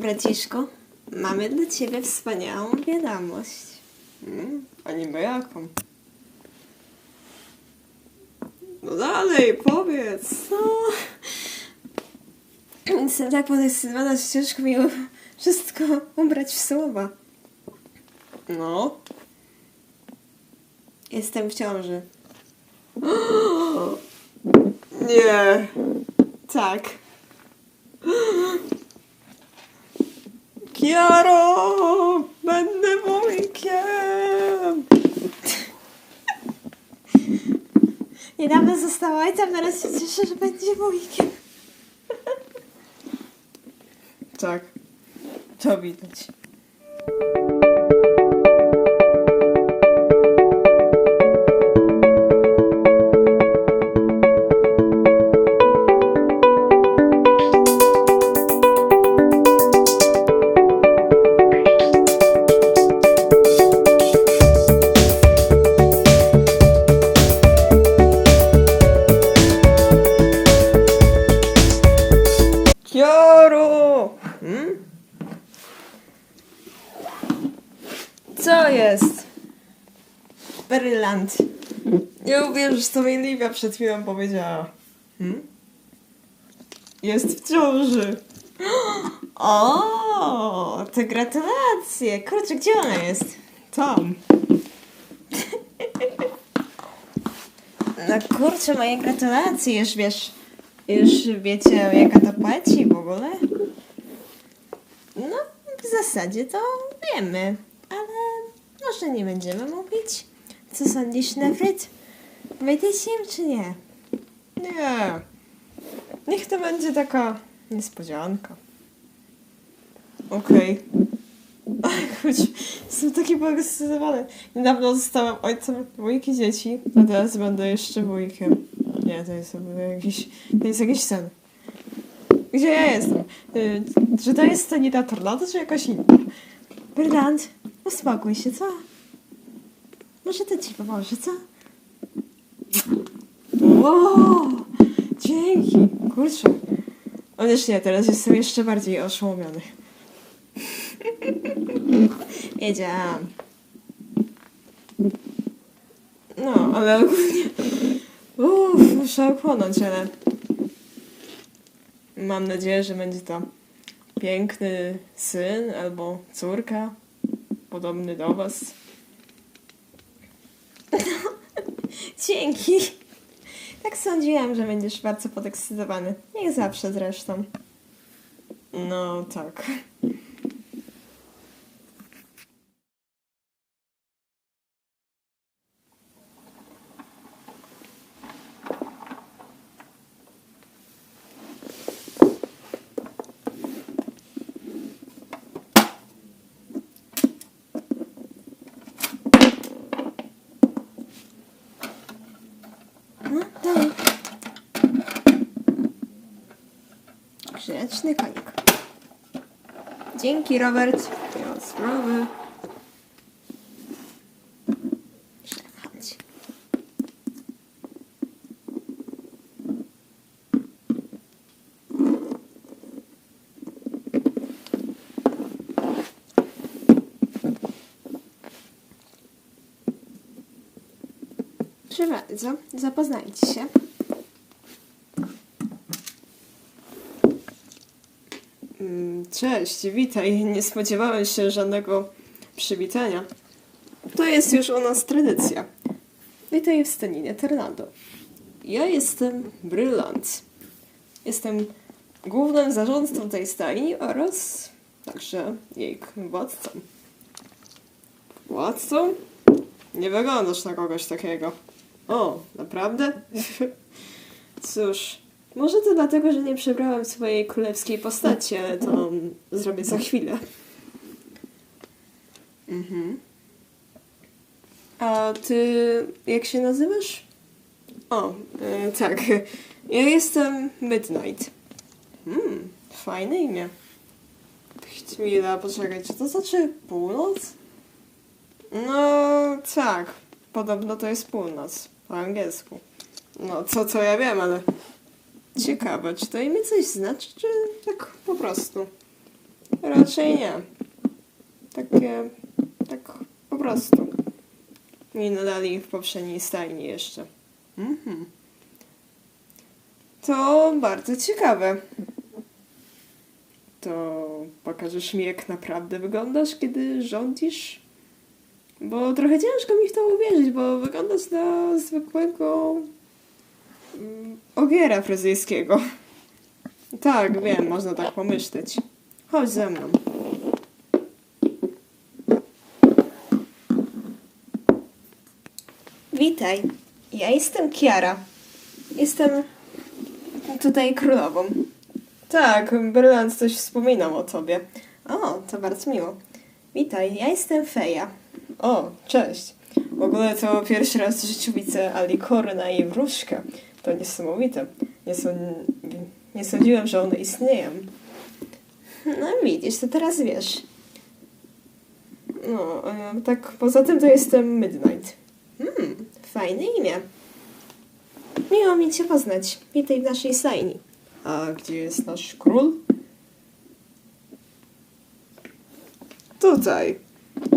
Braciszku, mamy dla ciebie wspaniałą wiadomość. Mm, a niby jaką? No dalej, powiedz. No. Jestem tak podekscytowana, że ciężko mi wszystko ubrać w słowa. No. Jestem w ciąży. Nie. Tak. Kiaro! Będę wujkiem! Niedawno została ojcem, teraz się cieszę, że będzie wujkiem. Tak. To widać. Brylant. Nie uwierzysz, co mi Livia przed chwilą powiedziała. Hmm? Jest w ciąży. O, to gratulacje. Kurczę, gdzie ona jest? Tam. No kurczę, moje gratulacje. Już wiesz, już wiecie jaka to płaci w ogóle? No, w zasadzie to wiemy, ale może nie będziemy mówić. Co sądzisz, Nefryt? Wyjdę się czy nie? Nie. Niech to będzie taka niespodzianka. Okej. Okay. Choć jestem taki podekscytowany. Niedawno zostałam ojcem dwójki dzieci, a teraz będę jeszcze wujkiem. Nie, to jest jakiś, to jest jakiś sen. Gdzie ja jestem? Y, czy to jest Stanita Tornado, czy jakaś inna? Brylant, uspokój się, co? Może to ci pomoże, co? Wow! Dzięki! Kurczę. Chociaż nie, teraz jestem jeszcze bardziej oszołomiony. Wiedziałam. No, ale ogólnie... Uff, muszę ochłonąć, ale... Mam nadzieję, że będzie to piękny syn albo córka, podobny do was. Dzięki. Tak sądziłam, że będziesz bardzo podekscytowany. Jak zawsze zresztą. No, tak. Dzięki, Robert. Ma sprawy. Zapoznajcie się. Cześć, witaj. Nie spodziewałem się żadnego przywitania. To jest już u nas tradycja. Witaj w staninie Tornado. Ja jestem Brylant. Jestem głównym zarządcą tej stajni oraz także jej władcą. Władcą? Nie wyglądasz na kogoś takiego. O, naprawdę? Cóż, może to dlatego, że nie przebrałem swojej królewskiej postaci, ale to zrobię za chwilę. Mhm. A ty jak się nazywasz? O, e, tak. Ja jestem Midnight. Hmm, fajne imię. Chwila, poczekaj, czy to znaczy północ? No, tak. Podobno to jest północ. Po angielsku. No, co, co ja wiem, ale... Ciekawe, czy to imię coś znaczy, czy tak po prostu? Raczej nie. Takie, tak po prostu. Mi nadali w poprzedniej stajni jeszcze. Mhm. To bardzo ciekawe. To pokażesz mi, jak naprawdę wyglądasz, kiedy rządzisz? Bo trochę ciężko mi w to uwierzyć, bo wyglądasz na zwykłego ogiera fryzyjskiego. Tak, wiem, można tak pomyśleć. Chodź ze mną. Witaj, ja jestem Kiara. Jestem tutaj królową. Tak, Brylant coś wspominał o tobie. O, to bardzo miło. Witaj, ja jestem Feja. O, cześć. W ogóle to pierwszy raz w życiu widzę Alikorna i Wróżkę. To niesamowite. Nie, sąd... nie sądziłem, że one istnieją. No widzisz, to teraz wiesz. No, tak poza tym to jestem Midnight. Hmm, fajne imię. Miło mi cię poznać. Witaj w naszej stajni. A gdzie jest nasz król? Tutaj.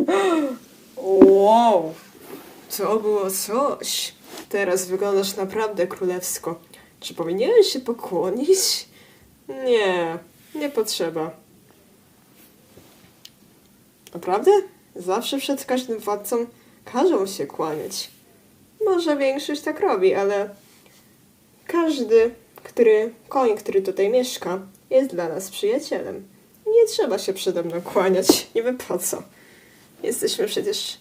Wow! To było coś. Teraz wyglądasz naprawdę królewsko. Czy powinieneś się pokłonić? Nie, nie potrzeba. Naprawdę? Zawsze przed każdym władcą każą się kłaniać. Może większość tak robi, ale każdy, który, koń, który tutaj mieszka, jest dla nas przyjacielem. Nie trzeba się przede mną kłaniać, niby po co. Jesteśmy przecież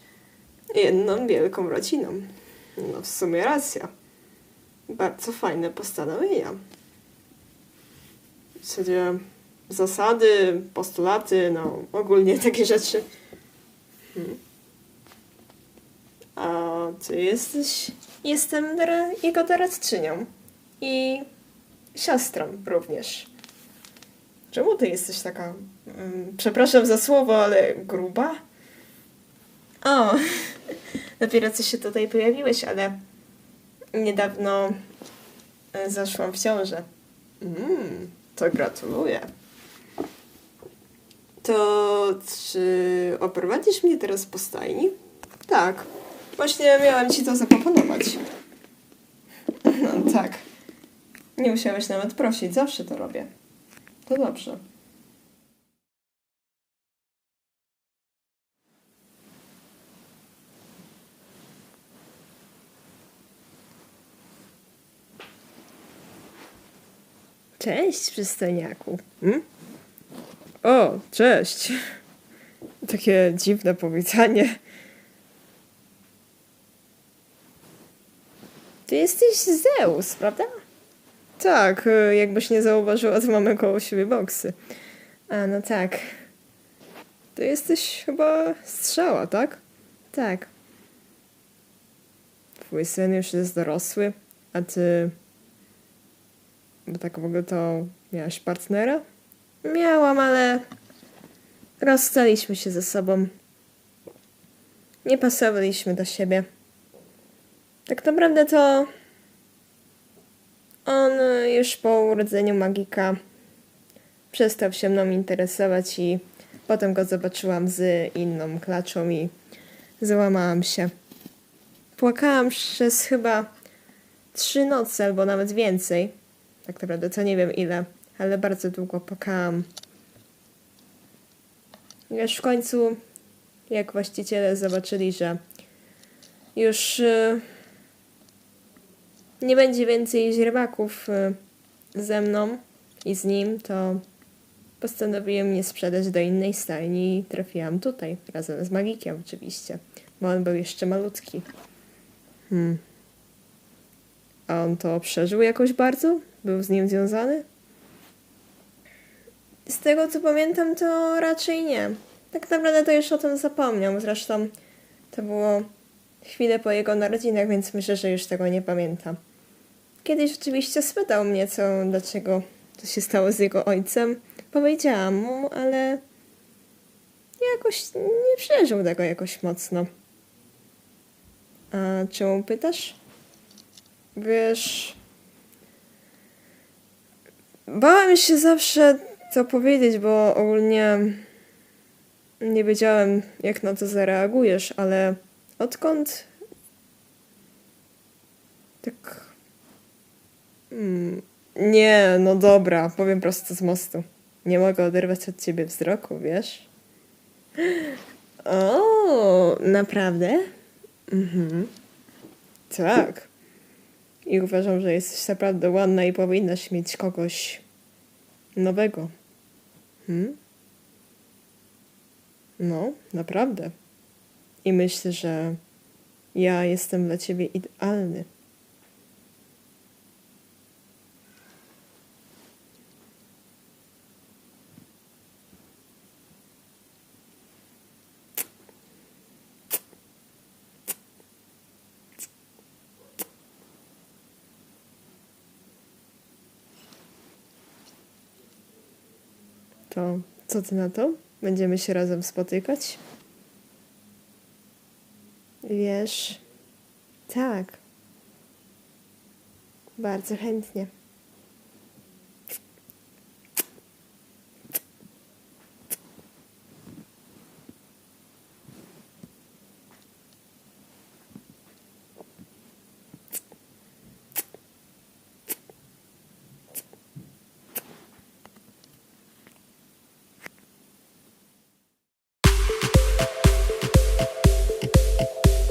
jedną wielką rodziną. No w sumie racja. Bardzo fajne postanowienia. W zasadzie zasady, postulaty, no ogólnie takie rzeczy. Hmm. A ty jesteś Jestem jego doradczynią. I siostrą również. Czemu ty jesteś taka, mm, przepraszam za słowo, ale gruba? O, dopiero co się tutaj pojawiłeś, ale niedawno e, zaszłam w ciążę. Mm, to gratuluję. To czy oprowadzisz mnie teraz po stajni? Tak. Właśnie miałam ci to zaproponować. No tak. Nie musiałeś nawet prosić, zawsze to robię. To dobrze. Cześć, przystojniaku. Hmm? O, cześć. Takie dziwne powitanie. Ty jesteś Zeus, prawda? Tak, y, jakbyś nie zauważyła, to mamy koło siebie boksy. A, no tak. Ty jesteś chyba strzała, tak? Tak. Twój syn już jest dorosły, a ty... Bo tak w ogóle to miałaś partnera? Miałam, ale rozstaliśmy się ze sobą. Nie pasowaliśmy do siebie. Tak naprawdę to on już po urodzeniu magika przestał się mną interesować i potem go zobaczyłam z inną klaczą i załamałam się. Płakałam przez chyba trzy noce albo nawet więcej. Tak naprawdę to nie wiem ile, ale bardzo długo płakałam. Już w końcu, jak właściciele zobaczyli, że już y, nie będzie więcej źrebaków y, ze mną i z nim, to postanowiłem mnie sprzedać do innej stajni i trafiłam tutaj, razem z magikiem oczywiście, bo on był jeszcze malutki. Hmm. A on to przeżył jakoś bardzo? Był z nim związany? Z tego co pamiętam, to raczej nie. Tak naprawdę to już o tym zapomniał. Zresztą to było chwilę po jego narodzinach, więc myślę, że już tego nie pamiętam. Kiedyś oczywiście spytał mnie, co, dlaczego to się stało z jego ojcem. Powiedziałam mu, ale jakoś nie przeżył tego jakoś mocno. A czemu pytasz? Wiesz... Bałem się zawsze co powiedzieć, bo ogólnie nie wiedziałem, jak na to zareagujesz, ale odkąd tak. Mm, nie, no dobra, powiem prosto z mostu. Nie mogę oderwać od ciebie wzroku, wiesz? O, naprawdę? Mhm. Tak. I uważam, że jesteś naprawdę ładna i powinnaś mieć kogoś nowego. Hmm? No, naprawdę. I myślę, że ja jestem dla ciebie idealny. To co ty na to? Będziemy się razem spotykać? Wiesz, tak. Bardzo chętnie.